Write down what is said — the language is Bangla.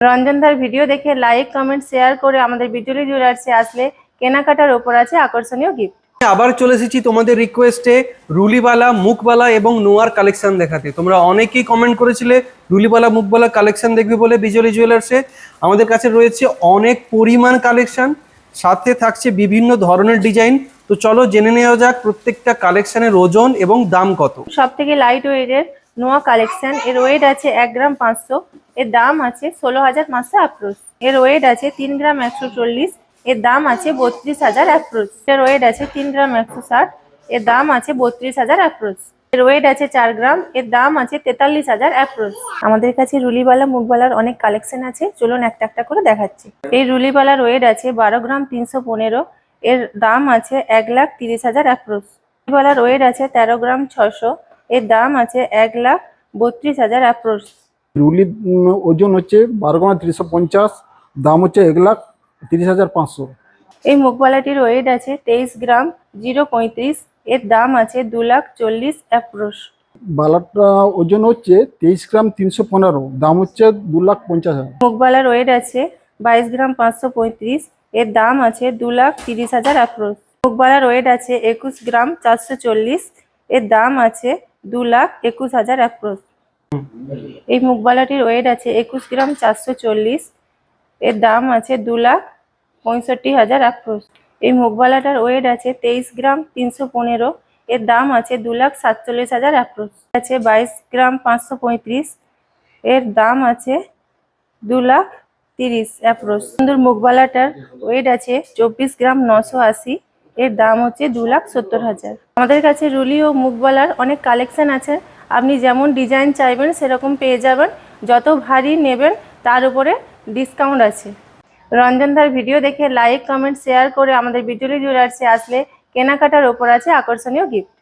রঞ্জনদার ভিডিও দেখে লাইক কমেন্ট শেয়ার করে আমাদের বিজুলি জুয়েলার্সে আসলে কেনাকাটার ওপর আছে আকর্ষণীয় গিফট আবার চলে এসেছি তোমাদের রিকোয়েস্টে রুলিবালা মুখবালা এবং নোয়ার কালেকশন দেখাতে। তোমরা অনেকেই কমেন্ট করেছিলে রুলিবালা মুখবালা কালেকশন দেখবে বলে বিজলি জুয়েলার্সে আমাদের কাছে রয়েছে অনেক পরিমাণ কালেকশন সাথে থাকছে বিভিন্ন ধরনের ডিজাইন তো চলো জেনে নেওয়া যাক প্রত্যেকটা কালেকশনের ওজন এবং দাম কত। সব থেকে লাইট ওয়েটের নোয়া কালেকশন। এর ওয়েট আছে এক গ্রাম পাঁচশো। এর দাম আছে ষোলো হাজার পাঁচশো অ্যাপ্রোচ এর ওয়েট আছে তিন গ্রাম একশো চল্লিশ। এর দাম আছে বত্রিশ হাজার অ্যাপ্রোচ এর ওয়েট আছে তিন গ্রাম একশো ষাট। এর দাম আছে বত্রিশ হাজার অ্যাপ্রোচ এর ওয়েট আছে চার গ্রাম। এর দাম আছে তেতাল্লিশ হাজার অ্যাপ্রোচ আমাদের কাছে রুলিবালা মুখবালার অনেক কালেকশন আছে। চলুন একটা একটা করে দেখাচ্ছি। এই রুলিবালার ওয়েট আছে বারো গ্রাম তিনশো পনেরো। এর দাম আছে এক লাখ তিরিশ হাজার অ্যাপ্রোচ রুলিবালার ওয়েট আছে তেরো গ্রাম ছশো এর দাম আছে এক লাখ বত্রিশ হাজার অ্যাপ্রোচ রুলির ওজন হচ্ছে বারো তিনশো পঞ্চাশ দাম হচ্ছে এক লাখ তিরিশ হাজার পাঁচশো। এই মুখবালাটির ওয়েট আছে তেইশ গ্রাম জিরো পঁয়ত্রিশ এর দাম আছে দু লাখ চল্লিশ অ্যাপ্রোচ বালাটা ওজন হচ্ছে তেইশ গ্রাম তিনশো পনেরো দাম হচ্ছে দু লাখ পঞ্চাশ হাজার। মুখবালার ওয়েট আছে বাইশ গ্রাম পাঁচশো পঁয়ত্রিশ এর দাম আছে দু লাখ তিরিশ হাজার অ্যাপ্রোচ মুখবালার ওয়েট আছে একুশ গ্রাম চারশো চল্লিশ এর দাম আছে দু লাখ একুশ হাজার অ্যাপ্রোচ এই মুখবালাটির ওয়েট আছে একুশ গ্রাম চারশো চল্লিশ। এর দাম আছে দু লাখ পঁয়ষট্টি হাজার অ্যাপ্রোচ এই মুখবালাটার ওয়েট আছে তেইশ গ্রাম তিনশো পনেরো। এর দাম আছে দু লাখ সাতচল্লিশ হাজার অ্যাপ্রোচ আছে বাইশ গ্রাম পাঁচশো পঁয়ত্রিশ। এর দাম আছে দু লাখ তিরিশ অ্যাপ্রোচ সুন্দর মুখবালাটার ওয়েট আছে চব্বিশ গ্রাম নশো আশি। এর দাম হচ্ছে দু লাখ সত্তর হাজার। আমাদের কাছে রুলি ও মুখবালার অনেক কালেকশান আছে। আপনি যেমন ডিজাইন চাইবেন, সেরকম পেয়ে যাবেন। যত ভারী নেবেন, তার উপরে ডিসকাউন্ট আছে। রঞ্জনদার ভিডিও দেখে লাইক কমেন্ট শেয়ার করে আমাদের বিজুলি জুয়েলার্সে আসলে কেনাকাটার ওপর আছে আকর্ষণীয় গিফট